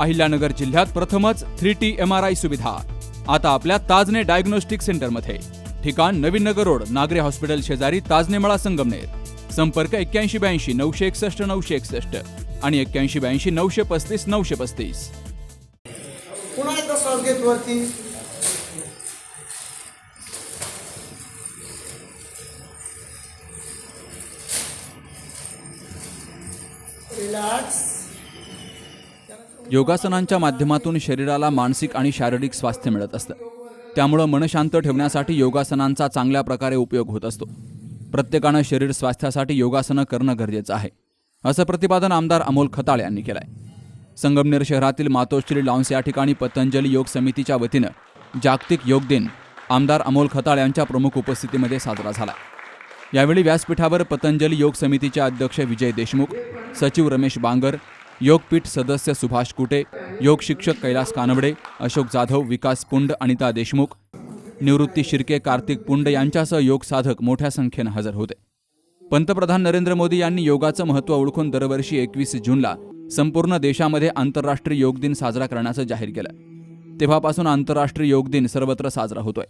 अहिल्यानगर जिल्ह्यात प्रथमच three T M R I सुविधा. आता आपल्या ताजने डायग्नोस्टिक सेंटरमध्ये. ठिकाण नवीन नगर रोड नागरे हॉस्पिटल शेजारी ताजने मळा संगमनेर. संपर्क एक्क्याऐंशी ब्याऐंशी नऊशे एकसष्ट नऊशे एकसष्ट आणि एक्क्याऐंशी ब्याऐंशी नऊशे पस्तीस नऊशे पस्तीस. पुन्हा एकदा श्वास घेत वरती. रिलॅक्स. योगासनांच्या माध्यमातून शरीराला मानसिक आणि शारीरिक स्वास्थ्य मिळत असतं. त्यामुळं मन शांत ठेवण्यासाठी योगासनांचा चांगल्या प्रकारे उपयोग होत असतो. प्रत्येकानं शरीर स्वास्थ्यासाठी योगासनं करणं गरजेचं आहे असं प्रतिपादन आमदार अमोल खताळ यांनी केलंय. संगमनेर शहरातील मातोश्री लॉन्स या ठिकाणी पतंजली योग समितीच्या वतीनं जागतिक योग दिन आमदार अमोल खताळ यांच्या प्रमुख उपस्थितीमध्ये साजरा झाला. यावेळी व्यासपीठावर पतंजली योग समितीचे अध्यक्ष विजय देशमुख सचिव रमेश बांगर योगपीठ सदस्य सुभाष कुटे योग शिक्षक कैलास कानवडे अशोक जाधव विकास पुंड अनिता देशमुख निवृत्ती शिर्के कार्तिक पुंड यांच्यासह योग साधक मोठ्या संख्येनं हजर होते. पंतप्रधान नरेंद्र मोदी यांनी योगाचं महत्त्व ओळखून दरवर्षी एकवीस जूनला संपूर्ण देशामध्ये आंतरराष्ट्रीय योग दिन साजरा करण्याचं जाहीर केलं. तेव्हापासून आंतरराष्ट्रीय योग दिन सर्वत्र साजरा होतोय.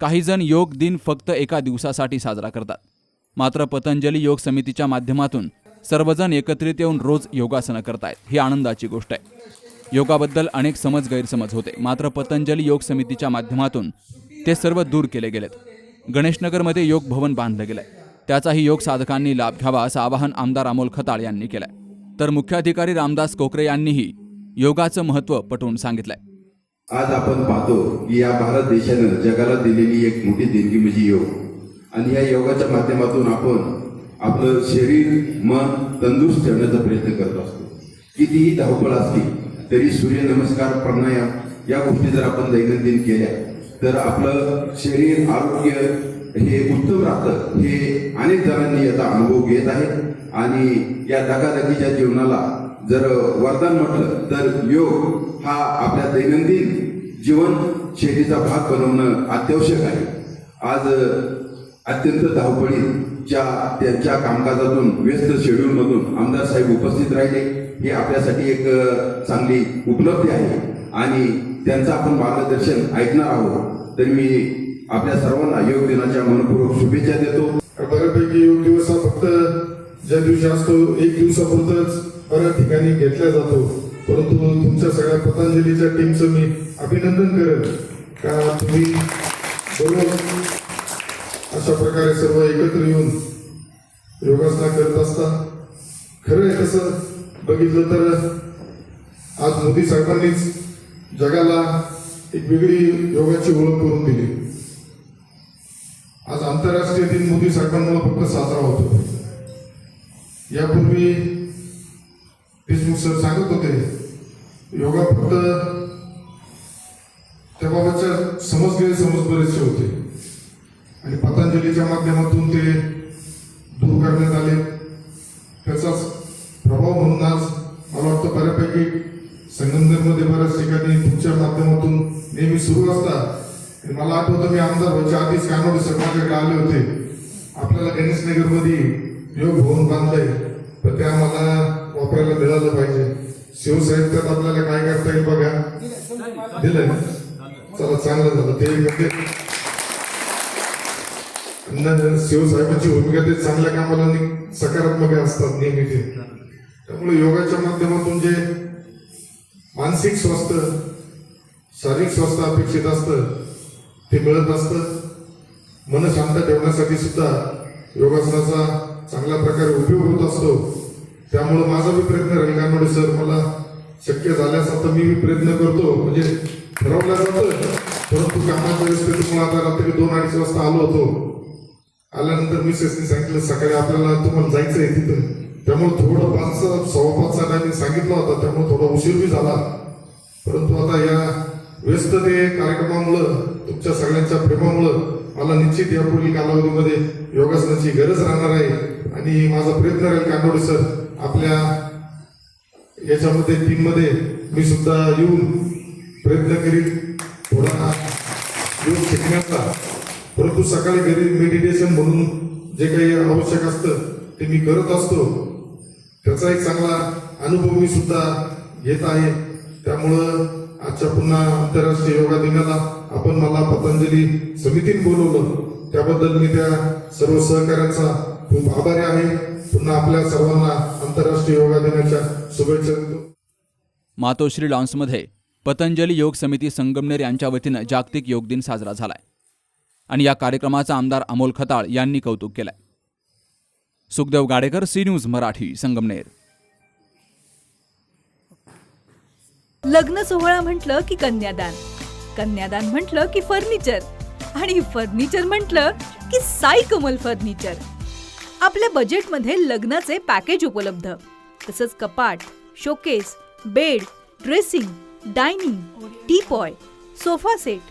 काही जण योग दिन फक्त एका दिवसासाठी साजरा करतात. मात्र पतंजली योग समितीच्या माध्यमातून सर्वजण एकत्रित येऊन रोज योगासनं करतायत. ही आनंदाची गोष्ट आहे. योगाबद्दल अनेक समज गैरसमज होते. मात्र पतंजली योग समितीच्या माध्यमातून ते सर्व दूर केले गेलेत. गणेशनगरमध्ये योग भवन बांधलं गेलंय. त्याचाही योग साधकांनी लाभ घ्यावा असं आवाहन आमदार अमोल खताळ यांनी केलंय. तर मुख्याधिकारी रामदास कोकरे यांनीही योगाचं महत्त्व पटवून सांगितलंय. आज आपण पाहतो की या भारत देशानं जगाला दिलेली एक मोठी देणगी म्हणजे योग. आणि या योगाच्या माध्यमातून आपण आपलं शरीर मन तंदुरुस्त ठेवण्याचा प्रयत्न करत असतो. कितीही धावपळ असली तरी सूर्यनमस्कार प्राणायाम या गोष्टी जर आपण दैनंदिन केल्या तर आपलं शरीर आरोग्य हे उत्तम राहतं. हे अनेक जणांनी याचा अनुभव घेत आहेत आणि या धकाधकीच्या जीवनाला जर वरदान म्हटलं तर योग हा आपल्या दैनंदिन जीवन शैलीचा भाग बनवणं अत्यावश्यक आहे. आज अत्यंत च्या त्यांच्या कामकाजातून व्यस्त शेड्यूलमधून आमदार साहेब उपस्थित राहिले. ही आपल्यासाठी एक चांगली उपलब्धी आहे. आणि त्यांचं आपण मार्गदर्शन ऐकणार आहोत. तर मी आपल्या सर्वांना योग दिनाच्या मनपूर्वक शुभेच्छा देतो. बऱ्यापैकी योग दिवस हा फक्त ज्या दिवशी असतो एक दिवसापुरतच बऱ्याच ठिकाणी घेतला जातो. परंतु तुमच्या सगळ्या पतंजलीच्या टीमचं मी अभिनंदन करेन. का तुम्ही बरोबर अशा प्रकारे सर्व एकत्र येऊन योगासना करत असता खरं आहे तसं बघितलं तर आज मोदी साहेबांनीच जगाला एक वेगळी योगाची ओळख करून दिली. आज आंतरराष्ट्रीय दिन मोदी साहेबांमुळे फक्त साजरा होतो. यापूर्वी देशमुख सर सांगत होते योगा फक्त आणि पतंजलीच्या माध्यमातून ते दूर करण्यात आले. त्याचाच प्रभाव म्हणून आज मला वाटतं बऱ्यापैकी संगमनेरमध्ये बऱ्याच ठिकाणी तुमच्या माध्यमातून नेहमी सुरू असतात. मला आठवतं मी आमदार व्हायच्या आधीच कानोडे सर माझ्याकडे आले होते. आपल्याला गणेशनगरमध्ये योग भवन बांधलंय. पण ते आम्हाला वापरायला मिळालं पाहिजे. शिवसाहेब त्यात आपल्याला काय करता येईल बघा. दिलंय. ना? चला चांगलं झालं. ते शिवसाहेबांची भूमिका ते चांगल्या कामाला नि- सकारात्मक असतात नेहमी ते त्यामुळे योगाच्या माध्यमातून जे मानसिक स्वास्थ्य शारीरिक स्वास्थ्य अपेक्षित असतं ते मिळत असतं. मन शांत ठेवण्यासाठी सुद्धा योगासनाचा चांगल्या प्रकारे उपयोग होत असतो. त्यामुळं माझा बी प्रयत्न राहील. सर मला शक्य झाल्यास आता मी प्रयत्न करतो. म्हणजे ठरवलं जातं. परंतु कामाच्या व्यस्ततेमुळे आता रात्री दोन अडीच वाजता आलो होतो. आल्यानंतर मिसेसने सांगितलं सकाळी आपल्याला तुम्हाला जायचं आहे तिथं. त्यामुळे थोडं पाच सव्वा पाच टायमिंग सांगितलं होता त्यामुळे थोडा उशीर बी झाला. परंतु आता या व्यस्त ते कार्यक्रमामुळं तुमच्या सगळ्यांच्या प्रेमामुळं मला निश्चित यापुढील कालावधीमध्ये योगासनाची गरज राहणार आहे. आणि माझा प्रयत्न राहील कानोडे सर आपल्या याच्यामध्ये टीममध्ये मी सुद्धा येऊन प्रयत्न करीन थोडा योग शिकण्याचा. परंतु सकाळी घरी मेडिटेशन म्हणून जे काही आवश्यक असतं ते मी करत असतो. त्याचा एक चांगला अनुभव मी सुद्धा घेत आहे. त्यामुळं आजच्या पुन्हा आंतरराष्ट्रीय योगा दिनाला आपण मला पतंजली समितीने बोलवलं. त्याबद्दल मी त्या सर्व सहकाऱ्यांचा खूप आभारी आहे. पुन्हा आपल्या सर्वांना आंतरराष्ट्रीय योगा दिनाच्या शुभेच्छा देतो. मातोश्री लॉन्समध्ये पतंजली योग समिती संगमनेर यांच्या वतीनं जागतिक योग दिन साजरा झालाय. आणि या कार्यक्रमाचा आमदार अमोल खताळ यांनी कौतुक केलंय. Sukhdev Gadekar C news Marathi Sangamner. लग्न सोहळा म्हटलं की कन्यादान कन्यादान म्हटलं की फर्निचर आणि फर्निचर म्हटलं की साई कमल फर्निचर. आपल्या बजेटमध्ये लग्नाचे पॅकेज उपलब्ध तसंच कपाट showcase bed dressing dining teapoy sofa set